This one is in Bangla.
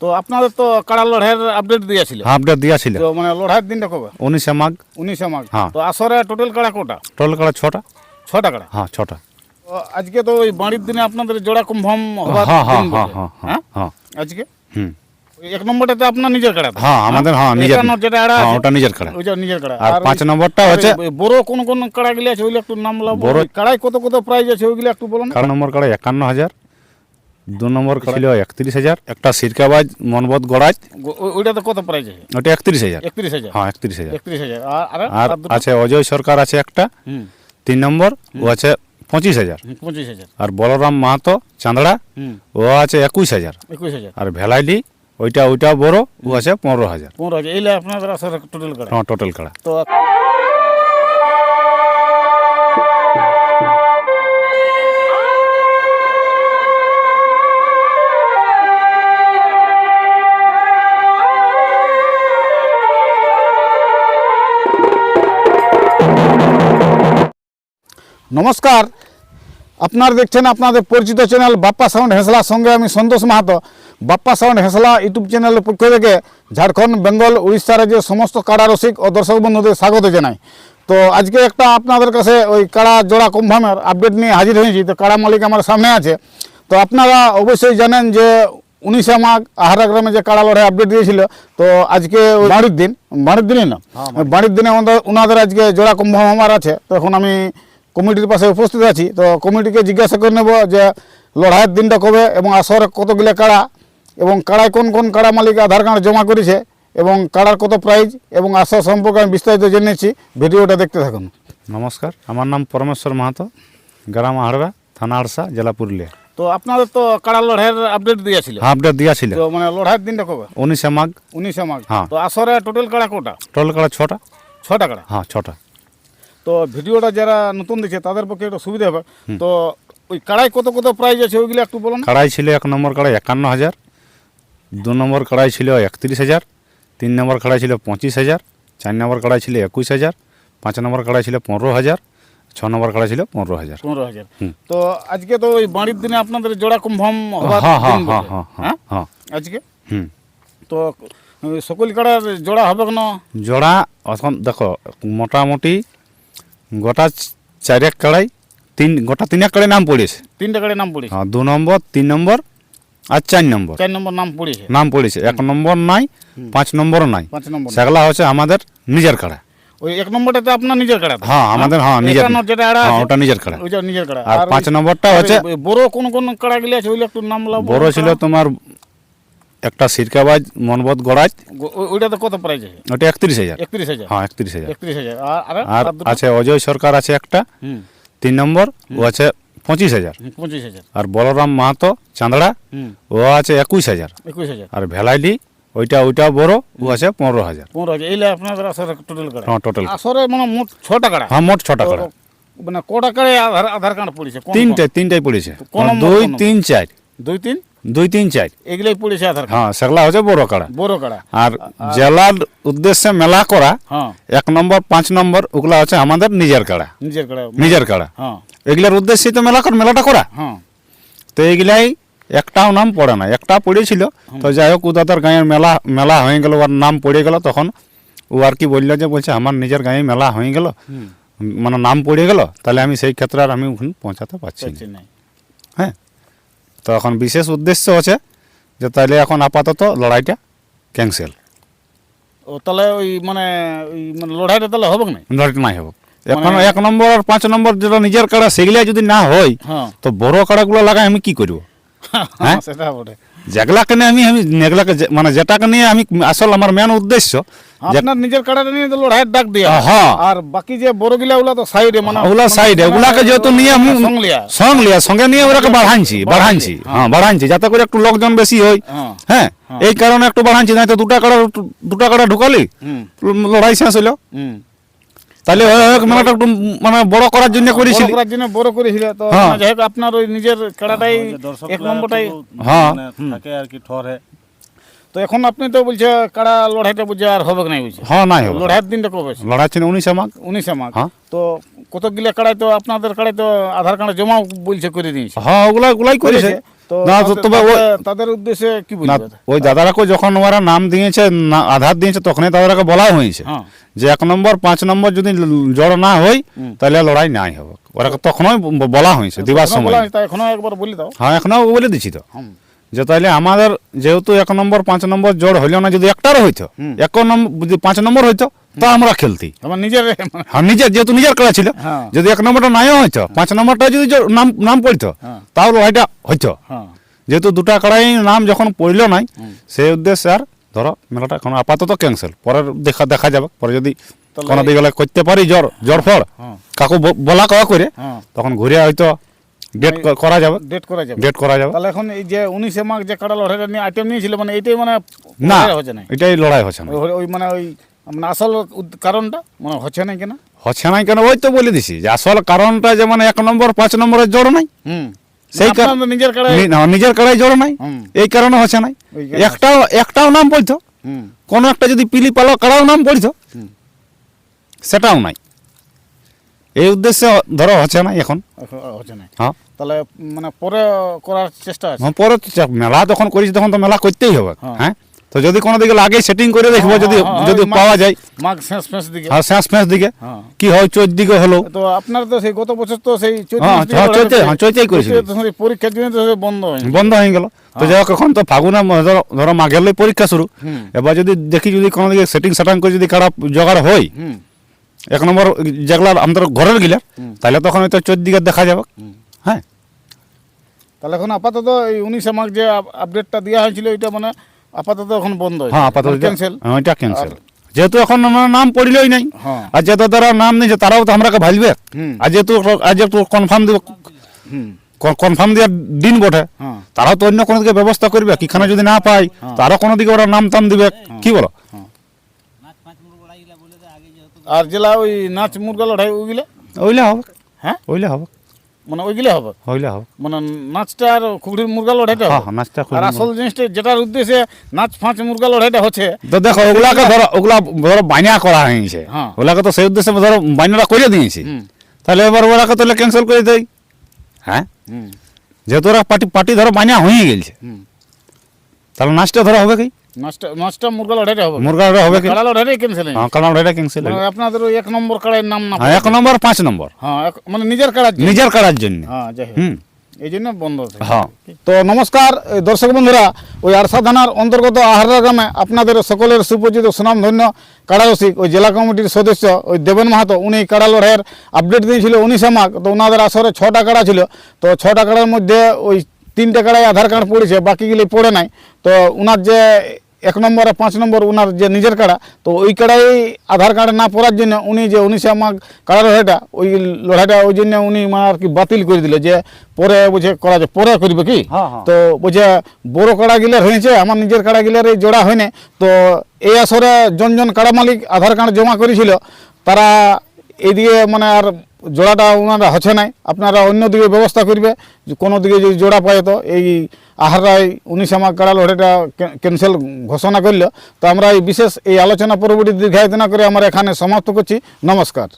তো আপনাদের তো কাড়া লড়াইয়ের আপডেট দিয়েছিল? হ্যাঁ আপডেট দিয়া ছিল তো মানে লড়াইয়ের দিনটা কবে? উনিশে মাঘ। উনিশে মাঘ। হ্যাঁ। তো আসরে টোটাল কাড়া কোটা? টোটাল কাড়া ছটা। ছটা কাড়া হ্যাঁ ছটা। আজকে তো ওই বাড়ির দিনে আপনাদের জোড়া হবার হ্যাঁ হ্যাঁ হ্যাঁ হ্যাঁ হ্যাঁ? হ্যাঁ। আজকে? হুম। এক নম্বরটাতে আপনার নিজের কাড়া হ্যাঁ আমাদের হ্যাঁ নিজের। যেটা আড়া হ্যাঁ ওটা নিজের কাড়া ওইটা নিজের কাড়া আর পাঁচ নম্বরটা হচ্ছে বড় কোন কোন কাড়া গুলি আছে ওইগুলো একটু নাম বলো বড়- কাড়াই কত কত প্রাইজ আছে ওইগুলো একটু বলুন কাড়া নম্বর কাড়া একান্ন হাজার। দু নম্বর ছিল? একত্রিশ হাজার? একটা সিরকাবাজ মনবত গড়াজ। গো- ওই- ওইটাতে কত প্রাইজ আছে ওটা একত্রিশ হাজার। একত্রিশ হাজার? হ্যাঁ একত্রিশ হাজার। একত্রিশ হাজার। আর? আছে অজয় সরকার আছে একটা। তিন নম্বর ও আছে পঁচিশ হাজার। পঁচিশ হাজার। আর বলরাম মাহাতো চাঁদড়া ও আছে একুশ হাজার। একুশ হাজার। আর ভেলাইলি ওইটা ওইটা বড় ও আছে পনেরো হাজার। পনেরো হাজার। এইলে আপনাদের টোটাল কাড়া হ্যাঁ টোটাল কাড়া তো নমস্কার। আপনারা দেখছেন আপনাদের পরিচিত চ্যানেল বাপ্পা সাউন্ড হেসলার সঙ্গে আমি সন্তোষ মাহাতো। বাপ্পা সাউন্ড হেসলা ইউটিউব চ্যানেলের পক্ষ থেকে ঝাড়খণ্ড বেঙ্গল উড়িষ্যা রাজ্যের সমস্ত কাড়া রসিক ও দর্শক বন্ধুদের স্বাগত জানাই। তো আজকে একটা আপনাদের কাছে ওই কাড়া জোড়া কুম্ভামের আপডেট নিয়ে হাজির হয়েছি। তো কাড়া মালিক আমার সামনে আছে। তো আপনারা অবশ্যই জানেন যে উনিশে মাঘ আহারা গ্রামে যে কাড়া লড়াই আপডেট দিয়েছিল তো আজকে ওই বাড়ির দিন বাড়ির দিনই না ওই বাড়ির দিনে। ওনাদের- ওনাদের আজকে জোড়া কুম্ভাম আমার আছে। তো এখন আমি কমিটির পাশে উপস্থিত আছি। তো কমিটিকে জিজ্ঞাসা করে নেব যে লড়াইয়ের দিনটা কবে এবং আসরে কতগুলো কাড়া এবং কাড়ায় কোন কোন কাড়া মালিক আধার কার্ড জমা করেছে এবং কাড়ার কত প্রাইজ এবং আসর সম্পর্কে আমি বিস্তারিত জেনেছি ভিডিওটা দেখতে থাকুন। নমস্কার আমার নাম পরমেশ্বর মাহাতো গ্রাম আহড়া থানা আড়সা জেলা পুরুলিয়া। তো আপনাদের তো কাড়া লড়াইয়ের আপডেট দিয়েছিল? হ্যাঁ আপডেট দিয়া ছিল তো মানে লড়াইয়ের দিনটা কবে? উনিশে মাঘ। উনিশে মাঘ। হ্যাঁ। তো আসরে টোটাল কাড়া কোটা? টোটাল কাড়া ছটা। ছটা কাড়া? হ্যাঁ ছটা। তো ভিডিওটা যারা নতুন দেখছে তাদের পক্ষে একটু সুবিধা হবে। তো ওই কাড়াই কত কত প্রাইজ আছে ওইগুলো একটু বলুন কড়াই ছিল এক নম্বর কড়াই একান্ন হাজার দু নম্বর কড়াই ছিল একত্রিশ হাজার তিন নম্বর কড়াই ছিল পঁচিশ হাজার চার নম্বর কড়াই ছিল একুশ হাজার পাঁচ নম্বর কড়াই ছিল পনেরো হাজার ছ নম্বর কড়াই ছিল পনেরো হাজার। পনেরো হাজার। তো আজকে তো ওই বাড়ির দিনে আপনাদের জোড়া কনফার্ম হ্যাঁ হ্যাঁ হ্যাঁ হ্যাঁ হ্যাঁ? হ্যাঁ। আজকে? হুম। তো সকল কাড়ার জোড়া হবে কেন? জোড়া এখন দেখো মোটামুটি গোটা চারেক কড়াই তিন গোটা তিনেক কড়াই নাম পড়েছে তিনটা কাড়ে নাম পড়েছে হ্যাঁ দু নম্বর তিন নম্বর আর চার নম্বর। চার নম্বর নাম পড়েছে নাম পড়েছে এক নম্বর নাই পাঁচ নম্বরও নাই। পাঁচ নম্বর সেগুলা হচ্ছে আমাদের নিজের কাড়া ওই এক নম্বরটাতে আপনার নিজের কাড়া হ্যাঁ আমাদের হ্যাঁ নিজের। যেটা আড়া হ্যাঁ ওটা নিজের কাড়া। ওইটা নিজের কাড়া। আর পাঁচ নম্বরটা হচ্ছে বড় কোন কোন কাড়া গুলি আছে ওইগুলো একটু নাম লাভ বড় ছিল তোমার একটা সিরকাবাজ মনবত গড়াজ। ওইটাতে কত প্রাইজ আছে? ওটা একত্রিশ হাজার। একত্রিশ হাজার? হ্যাঁ একত্রিশ হাজার। একত্রিশ হাজার। আর আছে অজয় সরকার আছে একটা। হুম। তিন নম্বর ও আছে পঁচিশ হাজার। পঁচিশ হাজার। আর বলরাম মাহাতো চাঁদড়া হুম। ও আছে একুশ হাজার। একুশ হাজার। আর ভেলাইলি ওইটা ওইটা বড় ও আছে পনেরো হাজার। পনেরো হাজার। এইলে আপনাদের আসরে টোটাল কাড়া হ্যাঁ টোটাল আসরে মানে মোট ছটা কাড়া? হ্যাঁ মোট ছটা কাড়া। মানে কটা কাড়ে আধার আধার কার্ড পড়েছে? তিনটে তিনটাই পড়েছে। নম্বর, দুই? তিন চার। দুই তিন? দুই তিন চার। এগুলাই পড়েছে আধার হ্যাঁ সেগুলা হচ্ছে বড় কাড়া। বড় কাড়া। আর জেলার উদ্দেশ্যে মেলা করা হ্যাঁ। এক নম্বর পাঁচ নম্বর ওগুলা হচ্ছে আমাদের নিজের কাড়া। নিজের কাড়া। নিজের কাড়া। হ্যাঁ। এগুলার উদ্দেশ্যে তো মেলা কর মেলাটা করা। হ্যাঁ। তো এইগুলাই একটাও নাম পড়ে না একটা পড়েছিল তো যাই হোক উদাদার গাঁয়ের মেলা মেলা হয়ে গেল ওর নাম পড়ে গেল তখন। ও আর কি বলল যে বলছে আমার নিজের গাঁয়ে মেলা হয়ে গেল। মানে নাম পড়ে গেল তাহলে আমি সেই ক্ষেত্রে আর আমি ওখানে পৌঁছাতে পারছি না। হ্যাঁ। তো এখন বিশেষ উদ্দেশ্য আছে যে তাহলে এখন আপাতত লড়াইটা ক্যান্সেল ও তাহলে ওই মানে ওই মানে লড়াইটা তাহলে হবে না লড়াইটা নাই হবে। এখন এক নম্বর আর পাঁচ নম্বর যেটা নিজের কাড়া সেগুলা যদি না হয় হ্যাঁ। তো বড় কাড়াগুলো লাগাই আমি কি করব? হ্যাঁ? সেটা বটে। যেগুলাকে নিয়ে আমি আমি যেগুলাকে মানে যেটাকে নিয়ে আমি আসল আমার মেন উদ্দেশ্য আপনার নিজের কাড়াটা নিয়ে লড়াইয়ের ডাক দিয়া। হ্যাঁ আর বাকি যে বড় গিলা ওগুলা তো সাইডে মানে ওগুলা সাইডে। ওগুলাকে যেহেতু নিয়ে আমি লিয়া সঙ্গে নিয়ে ওরাকে বাড়াইছি বাড়াইছি হ্যাঁ। বাড়াইছি যাতে করে একটু লোকজন বেশি হয়। হ্যাঁ। হ্যাঁ এই কারণে একটু বাড়াইছি নাই তো দুটা কাড়া দুটা কাড়া ঢুকালি লড়াই শেষ হইল। হুম। তাহলে মেলাটা একটু মানে বড় করার জন্য করেছিল। করার জন্য বড় করেছিল। তো হ্যাঁ। যাই হোক আপনার ওই নিজের কাড়াটাই এক নম্বরটাই। হ্যাঁ। থাকে আর কি ঠরে তো এখন আপনি তো বলছে কাড়া লড়াইটা বুঝে আর হবে না বলছে? হ্যাঁ নাই হবে। লড়াইয়ের দিনটা কবে? লড়াই ছিল উনিশে মাঘ। উনিশে মাঘ। হ্যাঁ। তো কতগুলা কাড়াই তো আপনাদের কাড়াই তো আধার কার্ড জমা বলছে করে দিয়েছে। হ্যাঁ ওগুলা ওগুলাই করেছে। না, তাদের- তবে তাদের- তাদের উদ্দেশ্যে কি না ওই দাদারাকে যখন ওরা নাম দিয়েছে আধার দিয়েছে তখনই দাদারাকে বলা হয়েছে হ্যাঁ। যে এক নম্বর পাঁচ নম্বর যদি জড় না হয় তাহলে লড়াই নাই হবে। ওরা তখনই বলা হয়েছে দিবার সময়। এখনও একবার বলে দাও। হ্যাঁ বলে দিচ্ছি তো। যে তাহলে আমাদের যেহেতু এক নম্বর পাঁচ নম্বর জড় হইল না যদি একটারও হইতো এক নম্বর পাঁচ নম্বর হইতো তা আমরা খেলতি। আমার নিজের হ্যাঁ নিজের যেহেতু নিজের খেলা ছিল হ্যাঁ। যদি এক নম্বরটা নাইও হইতো পাঁচ নম্বরটা যদি নাম নাম পড়তো হ্যাঁ। তাও লড়াইটা হইতো। হ্যাঁ। যেহেতু দুটা কড়াই নাম যখন পড়ল নাই সেই উদ্দেশ্যে আর ধরো মেলাটা এখন আপাতত ক্যান্সেল পরের দেখা দেখা যাবে। পরে যদি কোনো দিকে গেলে করতে পারি জ্বর জ্বর ফর হ্যাঁ। কাকু বলা কওয়া করে হ্যাঁ। তখন ঘুরে হয়তো ডেট করা যাবে। ডেট করা যাবে। ডেট করা যাবে। তাহলে এখন এই যে উনিশে মার্ক যে কাড়া লড়াইটা নিয়ে আইটেম নিয়েছিল মানে এটাই মানে না হচ্ছে না এটাই লড়াই হচ্ছে না। ওই মানে ওই মানে আসল কারণটা? মানে হচ্ছে না কেন? হচ্ছে না কেন? ওই তো বলে দিছি যে আসল কারণটা যে মানে এক নম্বর পাঁচ নম্বরের জড় নাই। সেই সেই কার- নিজের নিজের কড়াই জড় নাই। এই কারণে হচ্ছে নাই। একটাও একটাও নাম হুম। কোনো একটা যদি পিলি পালো কারাও নাম পড়তো সেটাও নাই। এই উদ্দেশ্যে ধরো হচ্ছে না এখন। হচ্ছে না হ্যাঁ। তাহলে মানে পরে করার চেষ্টা আছে। হ্যাঁ, পরে মেলা যখন করেছি তখন তো মেলা করতেই হবে। হ্যাঁ। হ্যাঁ তো যদি কোনো দিকে লাগে সেটিং করে দেখব হ্যাঁ, যদি হ্যাঁ, হ্যাঁ, যদি পাওয়া যায়। মাঘ শেষ শেষ দিকে। হ্যাঁ শেষ ফেঁস দিকে। হ্যাঁ। কি হয় চোদ্দ দিকে হলো? তো আপনার তো সেই গত বছর তো সেই হ্যাঁ, দিকে হ্যাঁ। হ্যাঁ, চৈত্রেই করেছিল। পরীক্ষার জন্য তো বন্ধ হয়নি। বন্ধ হয়ে গেল। তো যাই হোক এখন তো ফাগুনে ধরো ধরো মাঘের লই পরীক্ষা শুরু। এবার যদি দেখি যদি কোনো দিকে সেটিং সাটাং করে যদি কারা জোগাড় হয় এক নম্বর যেগুলা আমাদের ঘরের গিলা তাহলে তখন হয়তো চোদ্দ দিকে দেখা যাবে। হ্যাঁ। তাহলে এখন আপাতত এই উনিশে মার্ক যে আপডেটটা দেওয়া হয়েছিল এটা মানে আপাতত এখন বন্ধ হ্যাঁ আপাতত ক্যান্সেল হ্যাঁ, এটা ক্যান্সেল যেহেতু এখন আমার নাম পড়িলই নাই হ্যাঁ। আর যেহেতু তারা নাম নিয়েছে তারাও তো আমরাকে ভালবে আর যেহেতু আজ যেহেতু কনফার্ম দিব কনফার্ম দেওয়ার দিন বটে হ্যাঁ। তারাও তো অন্য কোনো দিকে ব্যবস্থা করবে কিখানে যদি না পাই তারও কোনো দিকে ওরা নাম টাম দিবে কি বলো? আর জেলা ওই নাচ মুরগা লড়াই ওইগুলো? ওইলে হবে। হ্যাঁ? ওইলে হবে। মানে ওইগুলো হবে। ওইলে হবে। মানে নাচটা আর খুগড়ির মুরগা লড়াইটা হ্যাঁ হবে। হ্যাঁ, নাচটা আর আসল জিনিসটা যেটার উদ্দেশ্যে নাচ ফাঁচ মুরগা লড়াইটা হচ্ছে তো দেখো ওগুলাকে ধরো ওগুলা ধরো বাইনা করা হয়েছে। হ্যাঁ। ওগুলাকে তো সেই উদ্দেশ্যে ধরো বাইনাটা করে দিয়েছি। তাহলে এবার ওরাকে তাহলে ক্যান্সেল করে দেয় হ্যাঁ? যেহেতু ওরা পার্টি পার্টি ধরো বাইনা হয়ে গেছে। তাহলে নাচটা ধরো হবে কি? মুরগা লড়াইটা হবে। কি? কাড়া হ্যাঁ মানে আপনাদের ওই এক নম্বর নাম না হ্যাঁ এক নম্বর পাঁচ নম্বর। হ্যাঁ মানে নিজের কাড়ার জন্য। নিজের কাড়ার জন্য। হ্যাঁ যাই হুম। এই জন্য বন্ধ হ্যাঁ। তো নমস্কার দর্শক বন্ধুরা ওই আরসা থানার অন্তর্গত আহারা গ্রামে আপনাদের সকলের সুপরিচিত সুনামধন্য কাড়ারসিক ওই জেলা কমিটির সদস্য ওই দেবেন মাহাতো উনি কাড়া লড়াইয়ের আপডেট দিয়েছিল উনিশে মাঘ। তো ওনাদের আসরে ছটা কাড়া ছিল। তো ছটা কাড়ার মধ্যে ওই তিনটে কাড়ায় আধার কার্ড পড়েছে বাকিগুলি পড়ে নাই। তো ওনার যে এক নম্বর আর পাঁচ নম্বর ওনার যে নিজের কাড়া তো ওই কাড়াই আধার কার্ড না পড়ার জন্য উনি যে উনিশে আমার কাড়া লড়াইটা ওই লড়াইটা ওই জন্য উনি মানে আর কি বাতিল করে দিল যে পরে বুঝে করা যায় পরে করবে কি হ্যাঁ, হ্যাঁ। তো বুঝে বড় কাড়া গিলার হয়েছে আমার নিজের কাড়া গিলার এই জোড়া হয়নি তো এই আসরে জন জন কাড়া মালিক আধার কার্ড জমা করেছিল তারা এইদিকে মানে আর জোড়াটা ওনারা হচ্ছে নাই আপনারা অন্য দিকে ব্যবস্থা করবে যে কোনো দিকে যদি জোড়া পায় তো এই আহারাই উনিশ আমার কাড়া ক্যানসেল ক্যান্সেল ঘোষণা করল। তো আমরা এই বিশেষ এই আলোচনা পরবর্তী দীর্ঘায়তনা করে আমরা এখানে সমাপ্ত করছি। নমস্কার।